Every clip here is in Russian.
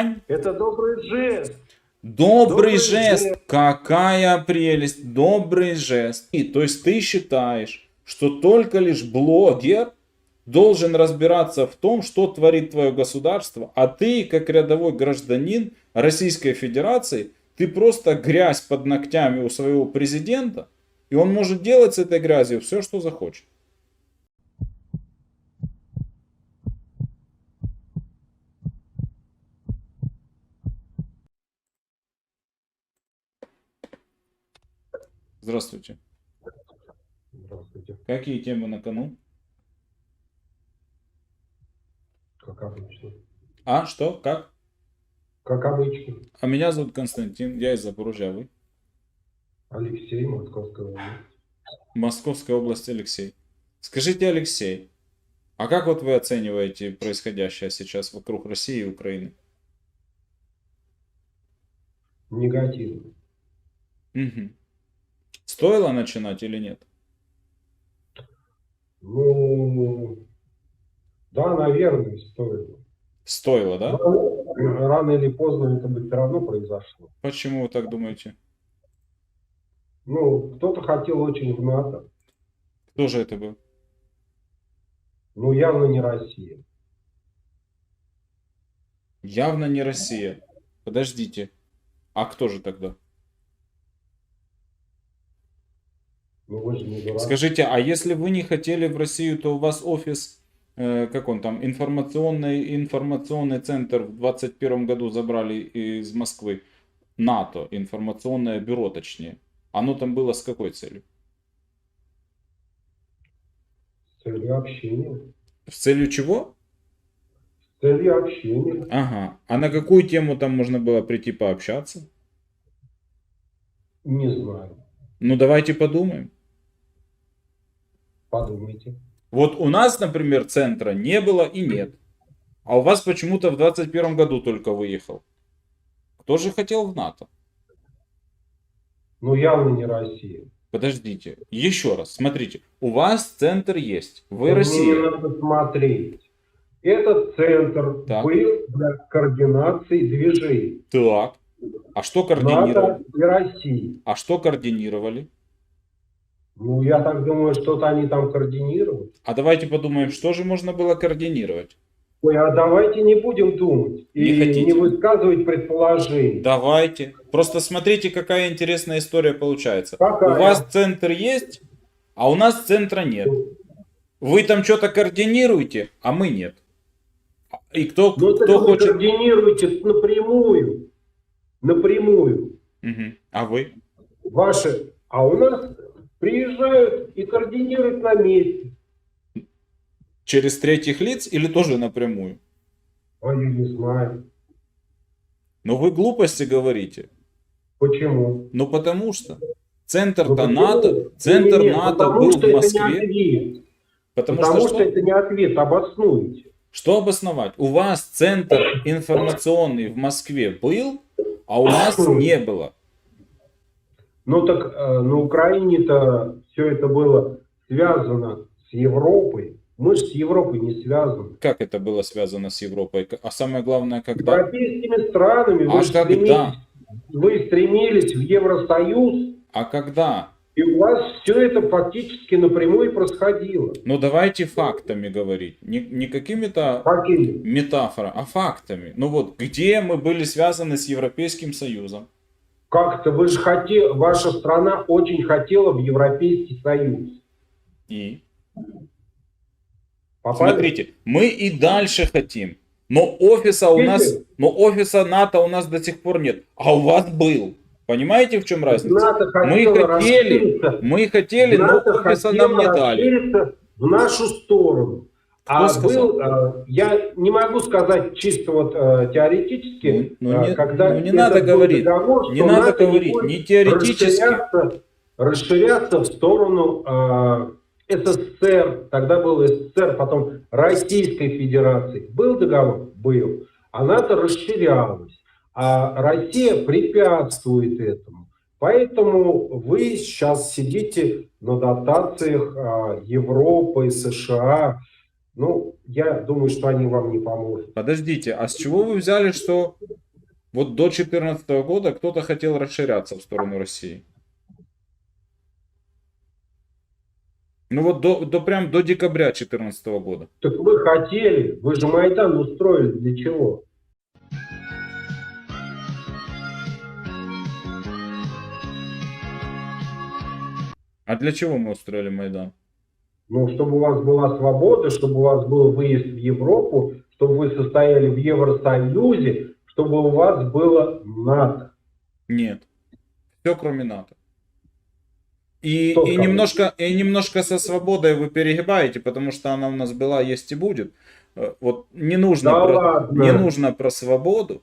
Тайвань. Это добрый жест. Добрый, Добрый жест. жест. Какая прелесть. Добрый жест. И, то есть ты считаешь, что только лишь блогер должен разбираться в том, что творит твое государство, а ты, как рядовой гражданин Российской Федерации, ты просто грязь под ногтями у своего президента, и он может делать с этой грязью все, что захочет. Здравствуйте. Здравствуйте. Какие темы на кону? Как обычно. А, что? Как? Как обычно. А меня зовут Константин, я из Запорожья, а вы? Алексей, Московская область. Московская область, Алексей. Скажите, Алексей, а как вот вы оцениваете происходящее сейчас вокруг России и Украины? Негативно. Мгм. Стоило начинать или нет? Ну, да, наверное, стоило. Стоило, да? Но Рано или поздно это бы все равно произошло. Почему вы так думаете? Ну, кто-то хотел очень в НАТО. Кто же это был? Ну, явно не Россия. Явно не Россия. Подождите. А кто же тогда? Скажите, а если вы не хотели в Россию, то у вас офис, э, как он там, информационный, информационный центр в 21 году забрали из Москвы. НАТО, информационное бюро точнее. Оно там было с какой целью? С целью общения. С целью чего? С целью общения. Ага. А на какую тему там можно было прийти пообщаться? Не знаю. Ну давайте подумаем. Подумайте. Вот у нас, например, центра не было и нет. А у вас почему-то в 21 году только выехал. Кто же хотел в НАТО? Ну, явно не Россия. Подождите, еще раз, смотрите, у вас центр есть, вы Мне Россия. не надо смотреть. Этот центр Так. был для координации движений. Так, а что координировали? НАТО и России. А что координировали? Ну, я так думаю, что-то они там координируют. А давайте подумаем, что же можно было координировать? Ой, а давайте не будем думать Не и хотите? не высказывать предположений. Давайте. Просто смотрите, какая интересная история получается. Какая? У вас центр есть, а у нас центра нет. Вы там что-то координируете, а мы нет. И кто, Ну, кто вы хочет... координируете напрямую. Напрямую. Мгм. А вы? Ваши. А у нас приезжают и координируют на месте. Через третьих лиц или тоже напрямую? А я не знаю. Но вы глупости говорите. Почему? Ну потому что Ну, центр-то почему? НАТО, центр Не-не-не, НАТО потому был что в это не Москве. ответ. Потому, Потому, что, что, что? это не ответ, обоснуйте. Что обосновать? У вас центр информационный в Москве был, а у нас не было. Ну так э, на Украине-то все это было связано с Европой. Мы же с Европой не связаны. Как это было связано с Европой? А самое главное, когда? Европейскими странами А вы, когда? стремились, вы стремились в Евросоюз, А когда? и у вас все это фактически напрямую происходило. Ну давайте фактами говорить. Не, не какими-то Какими? метафорами, а фактами. Ну вот, где мы были связаны с Европейским Союзом? Как-то вы же хотели, ваша страна очень хотела в Европейский Союз. И? Попали? Смотрите, мы и дальше хотим. Но офиса у нас, но офиса НАТО у нас до сих пор нет. А у вас был. Понимаете, в чем разница? Мы хотели, мы хотели, но НАТО офиса хотело нам не дали. в нашу сторону. А был, э, я не могу сказать чисто вот э, теоретически, Ну, ну, э, не- когда ну, не надо говорить. договор, Не надо говорить, не теоретически. расширяться, расширяться в сторону э, СССР, тогда был СССР, потом Российской Федерации. Был договор? Был. А НАТО расширялась. А Россия препятствует этому. Поэтому вы сейчас сидите на дотациях а, Европы, США. Ну, я думаю, что они вам не поможут. Подождите, а с чего вы взяли, что вот до 2014 года кто-то хотел расширяться в сторону России? Ну вот до, до прям до декабря 2014 года. Так вы хотели, вы же Майдан устроили для чего? А для чего мы устроили Майдан? Ну, чтобы у вас была свобода, чтобы у вас был выезд в Европу, чтобы вы состояли в Евросоюзе, чтобы у вас было НАТО. Нет. Все кроме НАТО. И, и, немножко, и немножко со свободой вы перегибаете, потому что она у нас была, есть и будет. Э, Вот не нужно, Да про, ладно. не нужно про свободу.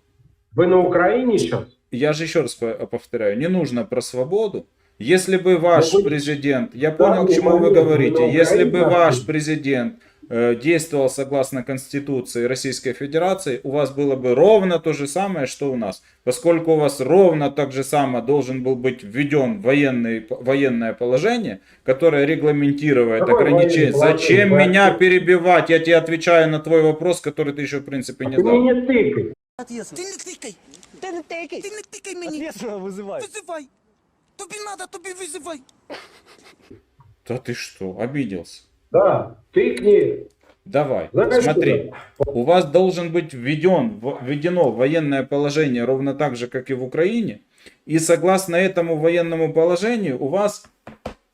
Вы на Украине сейчас? Я же еще раз по- повторяю, не нужно про свободу. Если бы ваш вы- президент, я Да, понял, к не чему вы говорите, если бы ваш президент э, действовал согласно Конституции Российской Федерации, у вас было бы ровно то же самое, что у нас. Поскольку у вас ровно так же самое должен был быть введен военный, военное положение, которое регламентирует Какое ограничения. военное Зачем положение? меня Вы- перебивать? Я тебе отвечаю на твой вопрос, который ты еще в принципе не Ты задал. мне не тыкай. Ти не тикай! Ти не тикай. Ти не тикай мені! Ответственно вызывай. Визивай! Тобі надо, тобі визивай! Да ты что, обиделся? Да, тыкни. Давай, Знаешь, смотри. У вас должен быть введен, введено военное положение ровно так же, как и в Украине. И согласно этому военному положению у вас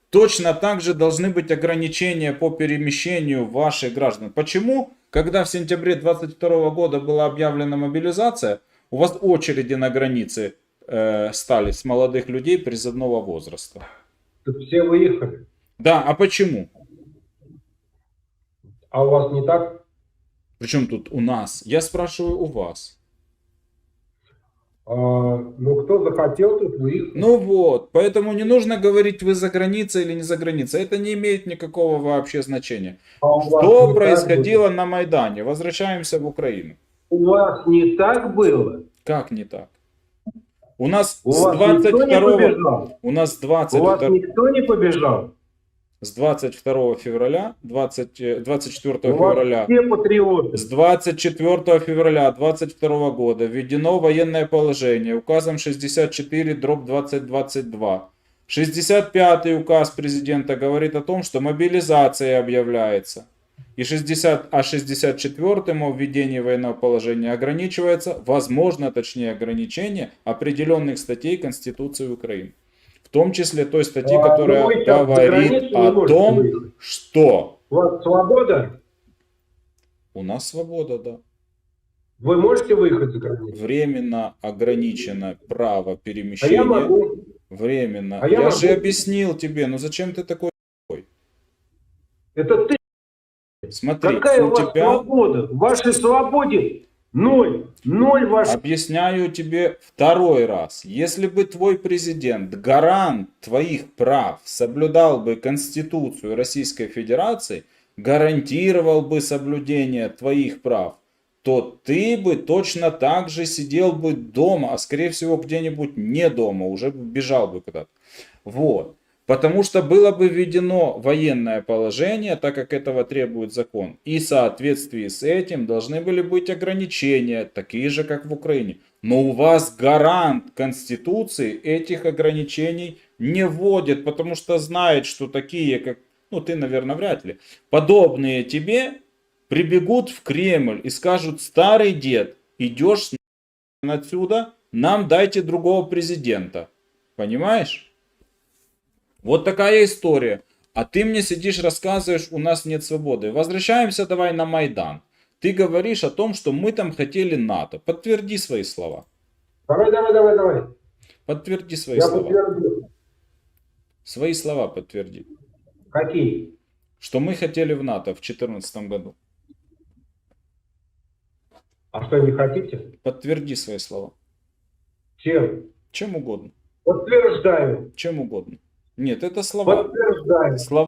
точно так же должны быть ограничения по перемещению ваших граждан. Почему? Когда в сентябре 22 года была объявлена мобилизация, у вас очереди на границе э, стали с молодых людей призывного возраста. Так все выехали. Да, а почему? А у вас не так? Причем тут у нас? Я спрашиваю у вас. А, ну, кто захотел, тот выехал. Ну вот, поэтому не нужно говорить, вы за границей или не за границей. Это не имеет никакого вообще значения. А Что происходило на Майдане? Возвращаемся в Украину. У вас не так было? Как не так? У нас У с вас никто не 22, побежал? у нас У вас 22, никто не побежал? с 22 февраля, 20, э, 24 У вас февраля, все патриоты. с 24 февраля 22 года введено военное положение указом 64 дробь 2022. 65 указ президента говорит о том, что мобилизация объявляется. И 60, а 64 о введении военного положения ограничивается, возможно, точнее ограничение определенных статей Конституции Украины. В том числе той статьи, А, которая ну, говорит о том, выехать. что У вас свобода? у нас свобода, да. Вы можете выехать за границу? временно ограничено право А перемещения. я могу. Временно. А я я же могу. объяснил тебе, ну зачем ты такой? Это ты. Смотри, Какая у у тебя свобода? В вашей свободе ноль. Ноль вашей. объясняю тебе второй раз. Если бы твой президент, гарант твоих прав, соблюдал бы Конституцию Российской Федерации, гарантировал бы соблюдение твоих прав, то ты бы точно так же сидел бы дома, а скорее всего где-нибудь не дома, уже бежал бы куда-то. Вот. Потому что было бы введено военное положение, так как этого требует закон. И в соответствии с этим должны были быть ограничения, такие же, как в Украине. Но у вас гарант Конституции этих ограничений не вводит, потому что знает, что такие, как, ну ты, наверное, вряд ли, подобные тебе прибегут в Кремль и скажут, старый дед, идешь отсюда, нам дайте другого президента. Понимаешь? Вот такая история. А ты мне сидишь, рассказываешь, у нас нет свободы. Возвращаемся давай на Майдан. Ты говоришь о том, что мы там хотели НАТО. Подтверди свои слова. Давай, давай, давай, давай. Подтверди свои Я слова. подтвердил. Свои слова подтверди. Какие? Что мы хотели в НАТО в 2014 году. А что, не хотите? Подтверди свои слова. Чем? Чем угодно. Подтверждаю. Чем угодно. Нет, это слова. Подтверждаю. Слова.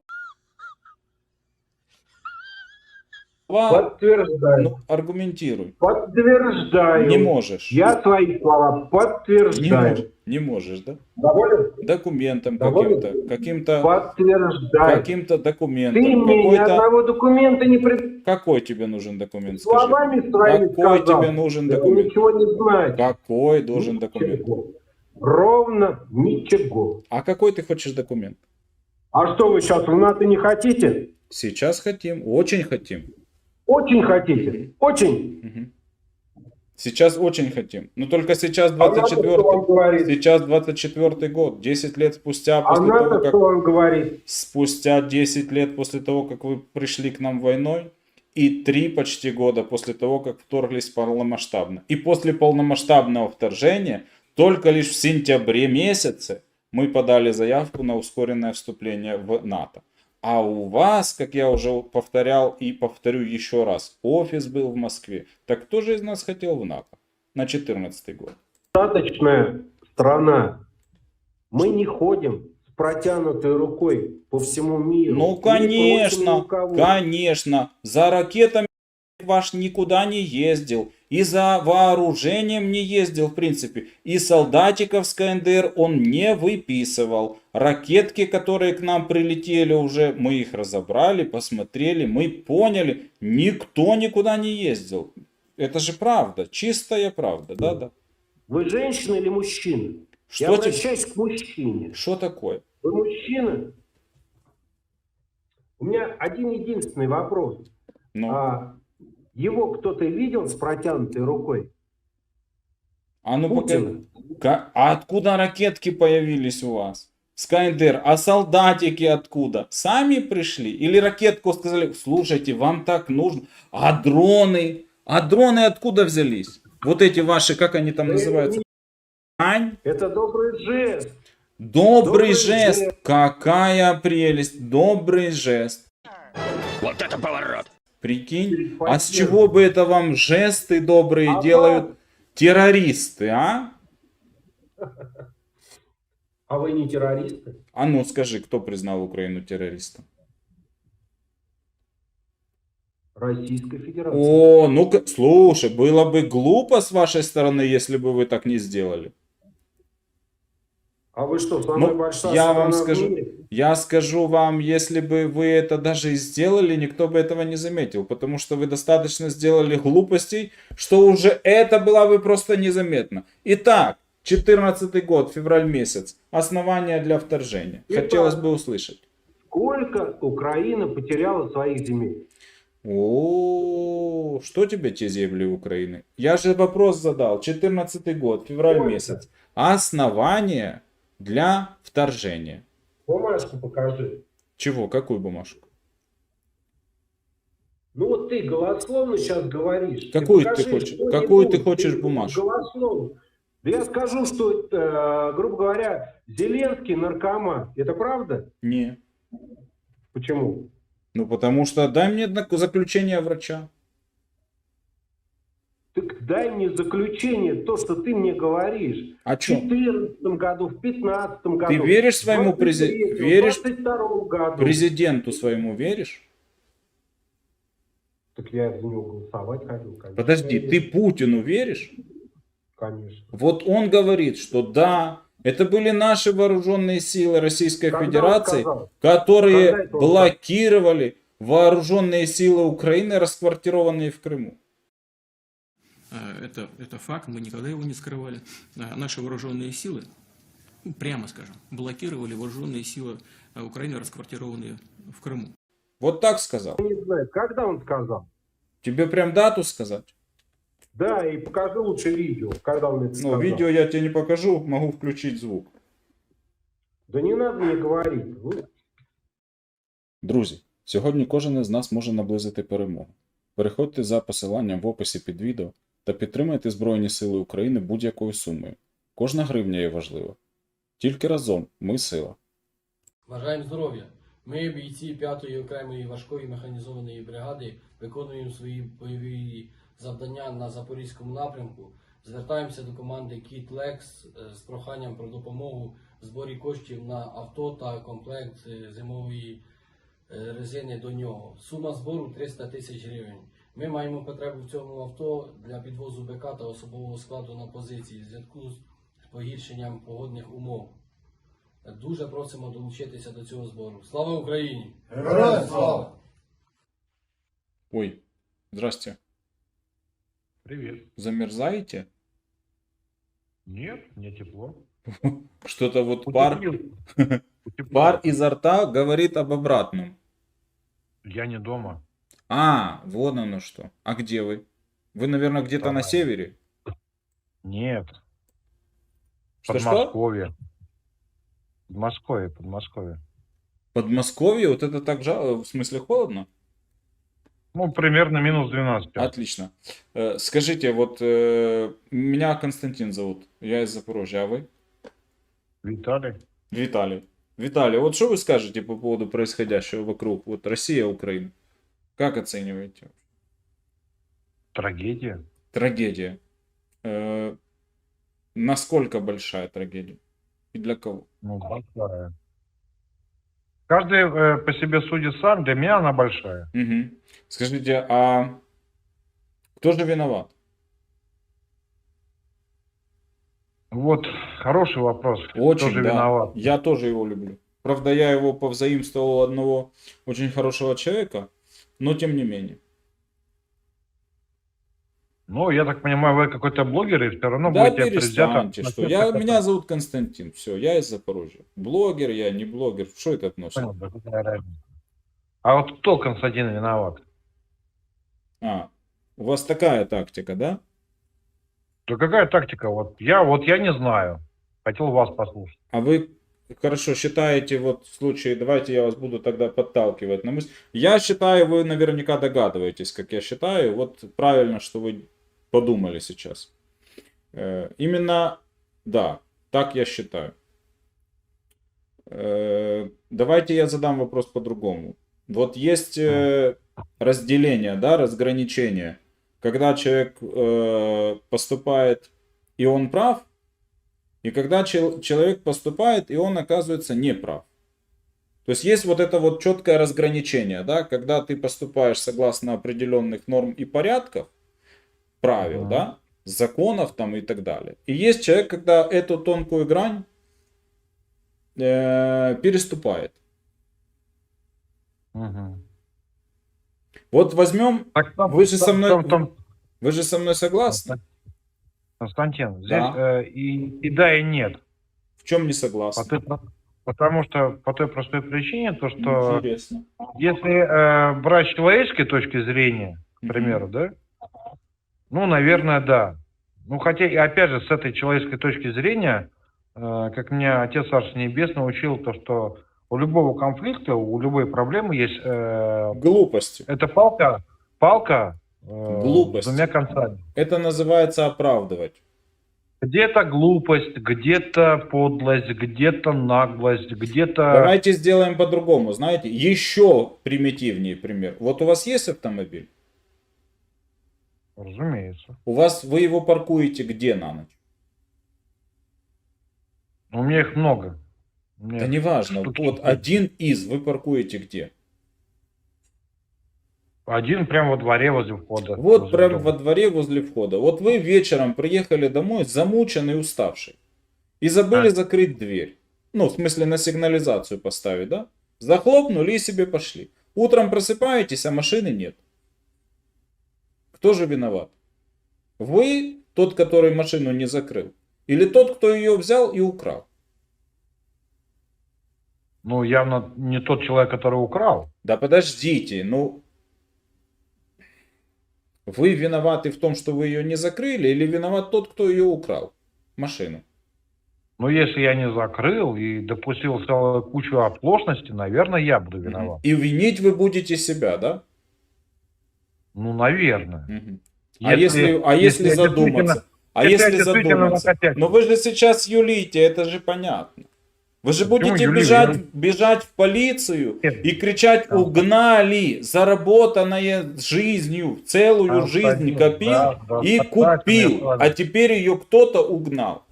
Подтверждаю. ну, аргументируй. Подтверждаю. Не можешь. Я свои слова Не подтверждаю. можешь, не можешь, да? Доволен? Документом каким-то, каким-то, Подтверждаю. каким-то Ты документом. мне ни одного документа не пред... какой тебе нужен документ, скажи? словами своими Какой сказал. тебе нужен документ? ничего не знает. Какой должен документ? Ровно ничего. А какой ты хочешь документ? А что вы сейчас в НАТО не хотите? Сейчас хотим, очень хотим. Очень хотите? Очень. Сейчас очень хотим. Но только сейчас А НАТО что 24 вам говорит? Сейчас 24 год, 10 лет спустя, А после того, НАТО как вам говорит? спустя 10 лет после того, как вы пришли к нам войной, и 3 почти года после того, как вторглись полномасштабно. И после полномасштабного вторжения, только лишь в сентябре месяце, мы подали заявку на ускоренное вступление в НАТО. А у вас, как я уже повторял и повторю еще раз, офис был в Москве. Так кто же из нас хотел в НАТО на 14 год? Достаточная страна. Мы не ходим с протянутой рукой по всему миру. Ну, конечно, конечно. За ракетами ваш никуда не ездил. И за вооружением не ездил, в принципе. И солдатиков с КНДР он не выписывал. Ракетки, которые к нам прилетели уже, мы их разобрали, посмотрели, мы поняли. Никто никуда не ездил. Это же правда, чистая правда, да-да. Вы женщина или мужчина? Я Что, тебе- обращаюсь к мужчине. что такое? Вы мужчина? У меня один единственный вопрос. Ну, А его кто-то видел с протянутой рукой? а ну пока... Путина. Ка- А откуда ракетки появились у вас? С КНДР. А солдатики откуда? Сами пришли? Или ракетку сказали, слушайте, вам так нужно. А дроны? А дроны откуда взялись? Вот эти ваши, как они там Да называются? Ань? Это добрый жест. Добрый, Добрый жест. жест. Какая прелесть. Добрый жест. Вот это поворот! Прикинь. А с чего бы это вам жесты добрые А делают террористы, а? А вы не террористы? А ну скажи, кто признал Украину террористом? Российской Федерации. О, ну-ка, слушай, было бы глупо с вашей стороны, если бы вы так не сделали. А вы что, самая Ну, большая я вам скажу, мире? я скажу вам, если бы вы это даже и сделали, никто бы этого не заметил, потому что вы достаточно сделали глупостей, что уже это было бы просто незаметно. Итак, 14 год, февраль месяц, основания для вторжения. Итак. Хотелось бы услышать. Сколько Украина потеряла своих земель? О, что тебе те земли Украины? Я же вопрос задал. 14 год, февраль Сколько? месяц. Основания для вторжения. Бумажку покажи. Чего? Какую бумажку? Ну вот ты голословно сейчас говоришь. Какую ты покажи хочешь- что-нибудь. какую ты хочешь бумажку? Голословно. Да я скажу, что, э, грубо говоря, Зеленский наркоман. Это правда? Не. Почему? Ну потому что дай мне заключение врача. Дай мне заключение, то, что ты мне говоришь. А В что? 2014 году, в 2015 году. Ты веришь своему в прези- 23-м, веришь- В 22 году. Президенту своему веришь? Так я за него голосовать ходил, конечно. Подожди, ты Путину веришь? Конечно. Вот он говорит, что да, это были наши вооруженные силы Российской Когда Федерации, которые блокировали вооруженные силы Украины, расквартированные в Крыму. А, Это, это факт, мы никогда его не скрывали. А, Наши вооруженные силы, ну, прямо скажем, блокировали вооруженные силы а, Украины, расквартированные в Крыму. Вот так сказал. Не знаю, когда он сказал? Тебе прям дату сказать? Да, и покажи лучше видео, когда он это Ну, сказал. видео я тебе не покажу, могу включить звук. Да не надо мне говорить. Вы- Друзі, сьогодні кожен із нас може наблизити перемогу. Переходьте за посиланням в описі під відео та підтримайте Збройні Сили України будь-якою сумою. Кожна гривня є важлива. Тільки разом ми сила. Бажаємо здоров'я. Ми, бійці 5-ї окремої важкої механізованої бригади, виконуємо свої бойові завдання на Запорізькому напрямку. Звертаємося до команди Кіт Лекс з проханням про допомогу в зборі коштів на авто та комплект е, зимової е, резини до нього. Сума збору 300 тисяч гривень. Ми маємо потребу в цьому авто для підвозу БК та особового складу на позиції в зв'язку з погіршенням погодних умов. Дуже просимо долучитися до цього збору. Слава Україні! Героям слава! Ой, здрасте. Привет. Замерзаете? Нет, мне тепло. Что-то вот пар, Утеплил. Утеплил. пар изо рта говорит об обратном. Я не дома. А, вон оно что. А где вы? Вы, наверное, где-то на севере? Нет. Что-что? Подмосковье. Подмосковье, Подмосковье. Подмосковье? Вот это так жал... В смысле холодно? Ну, примерно минус 12. Отлично. Э, Скажите, вот э, меня Константин зовут. Я из Запорожья, а вы? Виталий. Виталий. Виталий, вот что вы скажете по поводу происходящего вокруг? Вот Россия, Украина. Как оцениваете? Трагедия. Трагедия. Э, насколько большая трагедия? И для кого? Ну, большая. Каждый э, по себе судит сам. Для меня она большая. Мгм. Скажите, а кто же виноват? Вот, хороший вопрос. Очень, Кто же да. виноват? Я тоже его люблю. Правда, я его повзаимствовал у одного очень хорошего человека, но тем не менее. Ну, я так понимаю, вы какой-то блогер и все равно да будете перестаньте, что я, меня зовут Константин, все, я из Запорожья. Блогер я, не блогер, что это относится? А вот кто Константин виноват? А, у вас такая тактика, да? Да какая тактика? Вот я, вот я не знаю. Хотел вас послушать. А вы хорошо считаете, вот в случае, давайте я вас буду тогда подталкивать на мысль. Я считаю, вы наверняка догадываетесь, как я считаю. Вот правильно, что вы подумали сейчас. Э, Именно, да, так я считаю. Э, Давайте я задам вопрос по-другому. Вот есть э, разделение, да, разграничение. Когда человек поступает, и он прав, и когда чел- человек поступает, и он оказывается неправ. То есть есть вот это вот четкое разграничение, да, когда ты поступаешь согласно определенных норм и порядков, правил, да, законов там и так далее. И есть человек, когда эту тонкую грань э, переступает. Вот возьмем, Так, там- Вы же со мной- там- там- вы же со мной согласны? Константин, здесь Да. э, и, и да, и нет. В чем не По согласны? той потому что по той простой причине, то что Интересно. если э, брать с человеческой точки зрения, к примеру, да, ну, наверное, да. Ну, хотя, и опять же, с этой человеческой точки зрения, э, как меня Отец Царь Небесный учил, то, что у любого конфликта, у любой проблемы есть э, Глупости. эта палка, палка Глупость. двумя концами. Это называется оправдывать. Где-то глупость, где-то подлость, где-то наглость, где-то... Давайте сделаем по-другому. Знаете, еще примитивнее пример. Вот у вас есть автомобиль? Разумеется. У вас вы его паркуете где на ночь? У меня их много. Меня Да неважно. Вот один из вы паркуете где? Один прямо во дворе возле входа. Вот возле прямо дома. во дворе возле входа. Вот вы вечером приехали домой замученный, уставший. И забыли А. закрыть дверь. Ну, в смысле на сигнализацию поставить, да? Захлопнули и себе пошли. Утром просыпаетесь, а машины нет. Кто же виноват? Вы, тот, который машину не закрыл? Или тот, кто ее взял и украл? Ну, явно не тот человек, который украл. Да подождите, ну... Вы виноваты в том, что вы ее не закрыли, или виноват тот, кто ее украл? Машину. Но если я не закрыл и допустил целую кучу оплошности, наверное, я буду виноват. И винить вы будете себя, да? Ну, наверное. Мгм. А если, а если, действительно- задуматься? А если если задуматься? Но вы же сейчас юлите, это же понятно. Вы же будете юлю? бежать, бежать в полицию Нет. и кричать. «Угнали! Заработанное жизнью, целую Да, жизнь да, копил да, да, и купил, вами. а теперь ее кто-то угнал».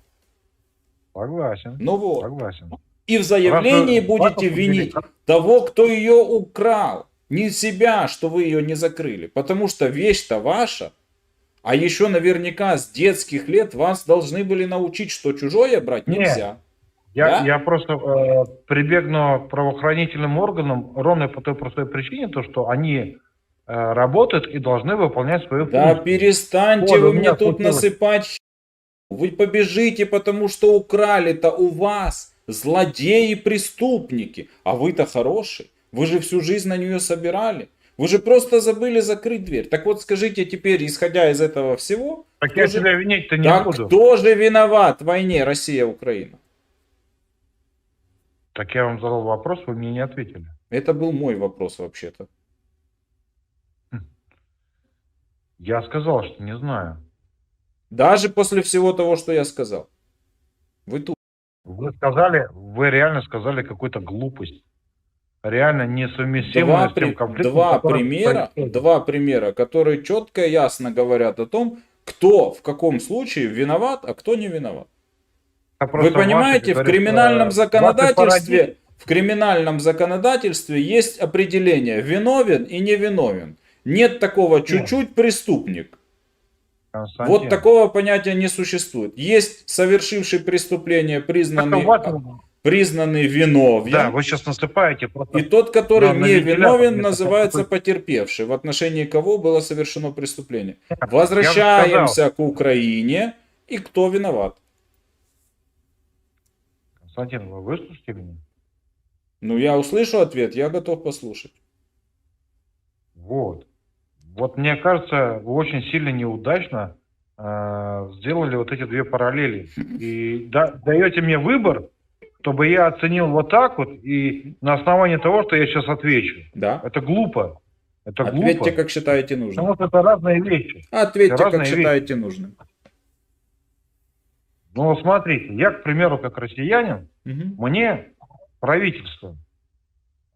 Согласен. Ну вот. Согласен. И в заявлении Раз будете винить того, кто ее украл. Не себя, что вы ее не закрыли. Потому что вещь-то ваша. А еще наверняка с детских лет вас должны были научить, что чужое брать Нет. Я, Да? я просто э, прибегну к правоохранительным органам ровно по той простой причине, то, что они э, работают и должны выполнять свою Да функцию. перестаньте Вот, вы мне тут случилось. насыпать Вы побежите, потому что украли-то у вас злодеи и преступники. А вы-то хороший. Вы же всю жизнь на нее собирали. Вы же просто забыли закрыть дверь. Так вот скажите теперь, исходя из этого всего, Так я же- тебя винить-то не так буду. кто же виноват в войне Россия-Украина? Так я вам задал вопрос, вы мне не ответили. Это был мой вопрос вообще-то. Я сказал, что не знаю. Даже после всего того, что я сказал. Вы тут. Вы сказали, вы реально сказали какую-то глупость. Реально несовместимую Два, с тем конфликтом, два примера, происходит. два примера, которые четко и ясно говорят о том, кто в каком случае виноват, а кто не виноват. Это Вы понимаете, в криминальном законодательстве, в криминальном законодательстве есть определение виновен и невиновен. Нет такого чуть-чуть преступник. Константин, Вот такого понятия не существует. Есть совершивший преступление, признанный, признанный виновен. Да, вы сейчас насыпаете просто. И тот, который на не виновен, называется потерпевший, в отношении кого было совершено преступление. Возвращаемся к Украине. И кто виноват? Константин, вы выслушайте меня? Ну, я услышу ответ, я готов послушать. Вот. Вот мне кажется, вы очень сильно неудачно э, сделали вот эти две параллели. И да- даете мне выбор, чтобы я оценил вот так вот и на основании того, что я сейчас отвечу. Да? Это глупо. Это Ответьте, глупо. как считаете нужным. Потому что это разные вещи. Ответьте, как разные считаете нужным. Ну, вот смотрите, я, к примеру, как россиянин, Мгм. мне правительство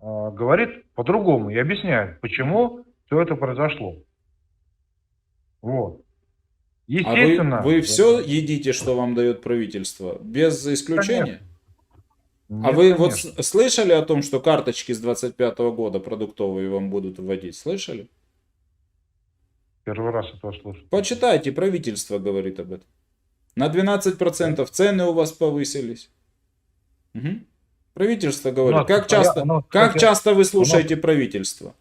э, говорит по-другому и объясняет, почему все это произошло. Вот. А вы, Естественно. вы все едите, что вам дает правительство? Без исключения? Нет, а вы вот конечно. с- слышали о том, что карточки с 25 года продуктовые вам будут вводить? Слышали? Первый раз это слышу. Почитайте, правительство говорит об этом. На 12% цены у вас повысились. Мгм. Правительство говорит. Как часто, оно, как кстати, часто вы слушаете правительство?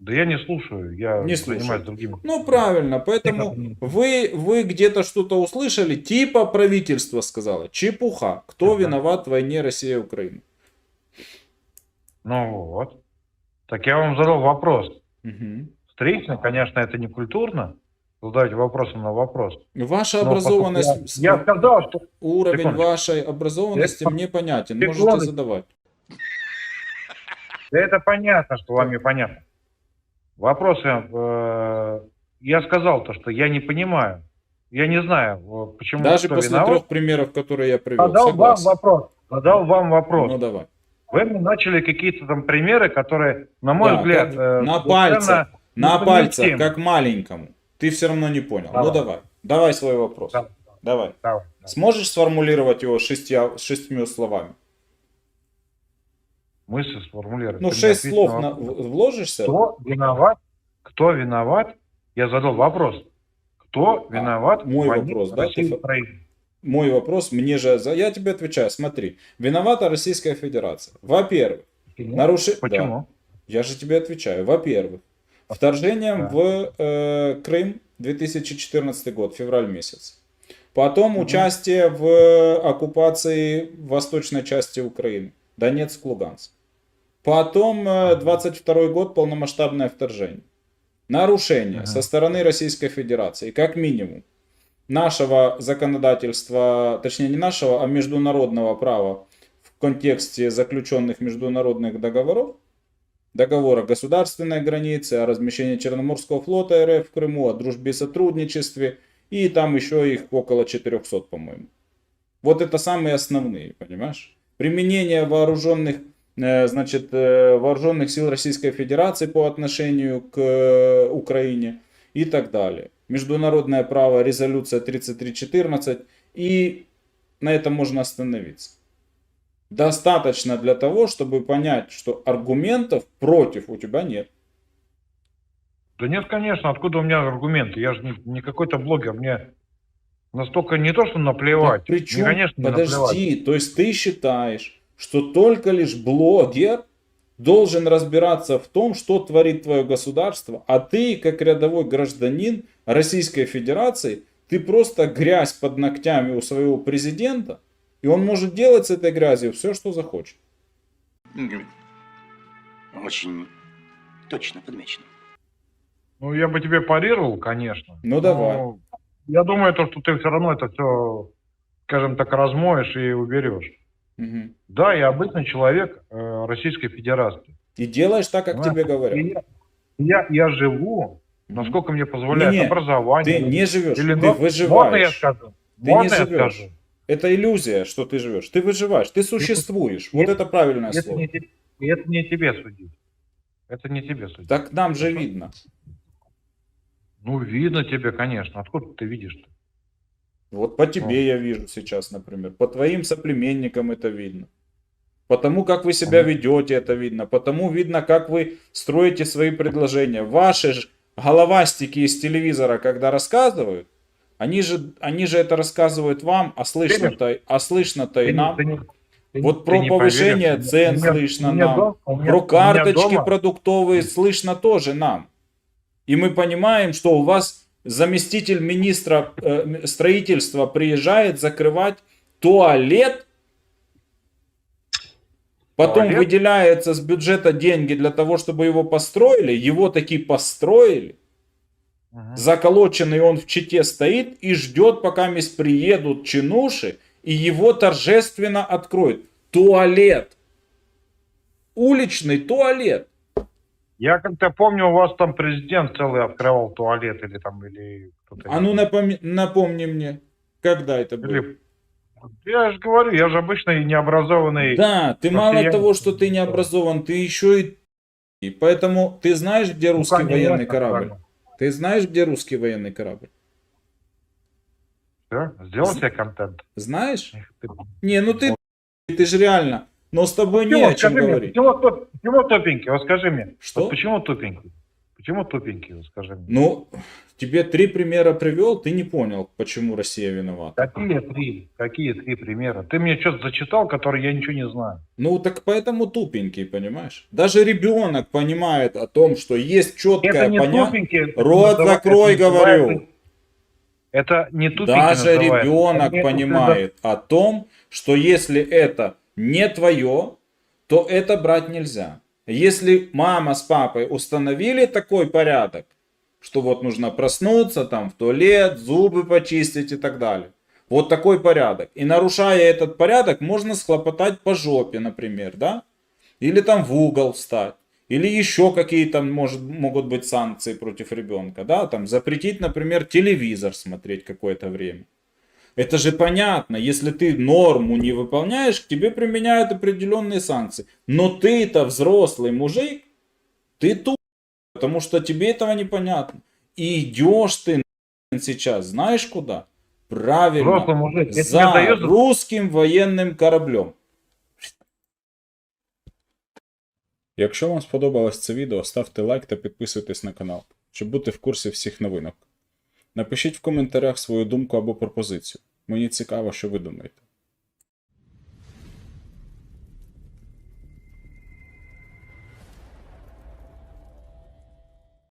Да я не слушаю, я Не занимаюсь другими. Ну, правильно, поэтому вы, вы где-то что-то услышали, типа правительство сказало. Чепуха. Кто Ага. виноват в войне Россия-Украина? Ну вот. Так я вам задал вопрос. Мгм. Встречно, конечно, это не культурно, задать вопросом на вопрос. Ваша Но образованность, Я, я сказал, что... уровень Секундочку. вашей образованности Я- мне понятен. Секундочку. Можете задавать. Да это понятно, что вам непонятно. Вопросы... э, я сказал то, что я не понимаю. Я не знаю, э, почему Даже после виноват. трех примеров, которые я привел. Задал вам вопрос. Задал вам вопрос. Ну давай. Вы мне начали какие-то там примеры, которые, на мой Да, взгляд, э, на пальцах. На пальцах, как маленькому. Ты все равно не понял. Ну Давай. давай. Давай свой вопрос. Давай. Давай. Давай. Сможешь сформулировать его шестья, шестью словами? Мысль сформулировать. Ну, Ты шесть слов на вложишься? Кто виноват? Кто виноват? Я задал вопрос. Кто А, виноват мой вопрос, да, ты Украины? Мой вопрос, мне же... за- Я тебе отвечаю, смотри. Виновата Российская Федерация. Во-первых, наруши... Почему? Да, я же тебе отвечаю. Во-первых, вторжением Да. в э, Крым 2014 год, февраль месяц. Потом участие в оккупации восточной части Украины. Донецк, Луганск. Потом э, 22 год, полномасштабное вторжение. Нарушение Ага. со стороны Российской Федерации, как минимум, нашего законодательства, точнее не нашего, а международного права в контексте заключенных международных договоров, договора государственной границы, о размещении Черноморского флота РФ в Крыму, о дружбе и сотрудничестве, и там еще их около 400, по-моему. Вот это самые основные, понимаешь? Применение вооруженных, э, значит, э, вооруженных сил Российской Федерации по отношению к э, Украине и так далее. Международное право, резолюция 3314, и на этом можно остановиться. Достаточно для того, чтобы понять, что аргументов против у тебя нет. Да нет, конечно, откуда у меня аргументы? Я же не, не какой-то блогер, мне настолько не то, что наплевать. Так причем, Мне, конечно, не наплевать. подожди, то есть ты считаешь, что только лишь блогер должен разбираться в том, что творит твое государство, а ты, как рядовой гражданин Российской Федерации, ты просто грязь под ногтями у своего президента, и он может делать с этой грязью все, что захочет. Очень точно подмечено. Ну, я бы тебе парировал, конечно. Ну, давай. Но Я думаю, то, что ты все равно это все, скажем так, размоешь и уберешь. Мгм. Да, я обычный человек э, Российской Федерации. И делаешь так, как Понимаешь? тебе говорят. Я, я, я живу, насколько мне позволяет Не-не, образование. Ты не живешь, Или ты но- Можно я выживаешь. скажу? Ты Можно не я живешь. скажу? Это иллюзия, что ты живешь. Ты выживаешь, ты существуешь. Вот это- правильное Это слово. не, это не тебе судить. Это не тебе судить. Так нам же видно. Ну, видно тебе, конечно. Откуда ты видишь-то? Вот по тебе я вижу сейчас, например. По твоим соплеменникам это видно. Потому как вы себя ведете, это видно. Потому видно, как вы строите свои предложения. Ваши ж головастики из телевизора, когда рассказывают, они же, они же это рассказывают вам, а слышно-то, а слышно-то и нам. Вот про повышение цен слышно нам. Про карточки продуктовые слышно тоже нам. И мы понимаем, что у вас заместитель министра э, строительства приезжает закрывать туалет, потом Туалет? выделяется с бюджета деньги для того, чтобы его построили, его таки построили, Заколоченный он в чите стоит и ждет, пока мисс приедут чинуши, и его торжественно откроют. Туалет. Уличный туалет. Я как-то помню, у вас там президент целый открывал туалет или там, или кто-то. А ну напоми- напомни мне, когда это было? Или- Я же говорю, я же обычный необразованный. Да, ты мало того, что ты не образован, ты еще и... и Поэтому ты знаешь, где Ну, русский конечно, военный корабль? Ты знаешь, где русский военный корабль? Всё, Сделал себе контент. Знаешь? Не, ну ты, ты же реально. Но с тобой не о чем говорить. Почему, туп- почему тупенький? Вот скажи мне. Что? Вот почему тупенький? Почему тупенький? Скажи мне. Ну, тебе три примера привел, ты не понял, почему Россия виновата. Какие три? Какие три примера? Ты мне что-то зачитал, который я ничего не знаю. Ну, так поэтому тупенький, понимаешь? Даже ребенок понимает о том, что есть четкое Это понятие. Рот это закрой, называется- говорю. Это не тупенький Даже называется. ребенок Это- понимает о том, что если это не твое, то это брать нельзя. Если мама с папой установили такой порядок, что вот нужно проснуться, там в туалет, зубы почистить и так далее. Вот такой порядок. И нарушая этот порядок, можно схлопотать по жопе, например, да? Или там в угол встать. Или еще какие-то может, могут быть санкции против ребенка, да? Там запретить, например, телевизор смотреть какое-то время. Это же понятно, если ты норму не выполняешь, к тебе применяют определенные санкции. Но ты-то взрослый мужик, ты туп, потому что тебе этого непонятно. И идешь ты нахрен сейчас, знаешь куда? Правильно, Взрослый мужик, если за тебе дают- русским воєнним кораблем. Якщо вам сподобалось це відео, ставте лайк та підписуйтесь на канал, щоб бути в курсі всіх новинок. Напишіть в коментарях свою думку або пропозицію. Мені цікаво, що ви думаєте.